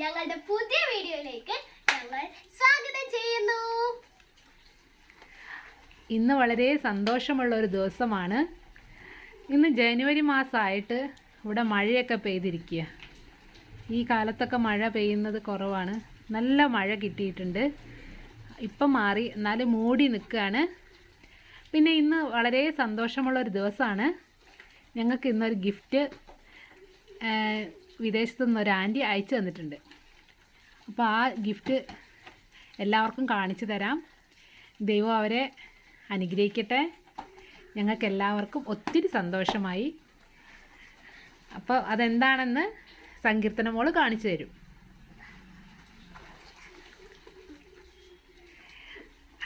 ഞങ്ങളുടെ പുതിയ വീഡിയോയിലേക്ക് ഞങ്ങൾ സ്വാഗതം ചെയ്യുന്നു. ഇന്ന് വളരെ സന്തോഷമുള്ള ഒരു ദിവസമാണ്. ഇന്ന് ജനുവരി മാസമായിട്ട് ഇവിടെ മഴയൊക്കെ പെയ്തിരിക്കുക. ഈ കാലത്തൊക്കെ മഴ പെയ്യുന്നത് കുറവാണ്. നല്ല മഴ കിട്ടിയിട്ടുണ്ട്. ഇപ്പം മാറി എന്നാലും മൂടി നിൽക്കുകയാണ്. പിന്നെ ഇന്ന് വളരെ സന്തോഷമുള്ള ഒരു ദിവസമാണ്. ഞങ്ങൾക്ക് ഇന്നൊരു ഗിഫ്റ്റ് വിദേശത്തു നിന്ന് ഒരു ആന്റി അയച്ചു തന്നിട്ടുണ്ട്. അപ്പോൾ ആ ഗിഫ്റ്റ് എല്ലാവർക്കും കാണിച്ചു തരാം. ദൈവം അവരെ അനുഗ്രഹിക്കട്ടെ. ഞങ്ങൾക്ക് എല്ലാവർക്കും ഒത്തിരി സന്തോഷമായി. അപ്പോൾ അതെന്താണെന്ന് സങ്കീർത്തന മോൾ കാണിച്ചു തരും.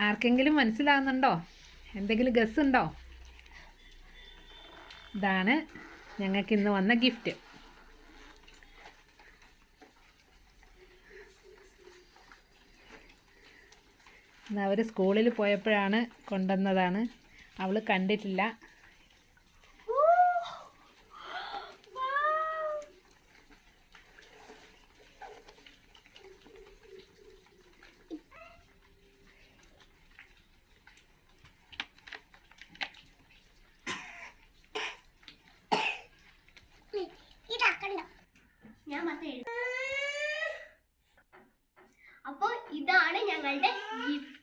ആർക്കെങ്കിലും മനസ്സിലാകുന്നുണ്ടോ എന്തെങ്കിലും ഗസ് ഉണ്ടോ ഇതാണ് ഞങ്ങൾക്ക് ഇന്ന് വന്ന ഗിഫ്റ്റ്. അവർ സ്കൂളിൽ പോയപ്പോഴാണ് കൊണ്ടുവന്നതാണ്. അവൾ കണ്ടിട്ടില്ല. ഞാൻ അപ്പോൾ ഇതാണ് ഞങ്ങളുടെ ഗിഫ്റ്റ്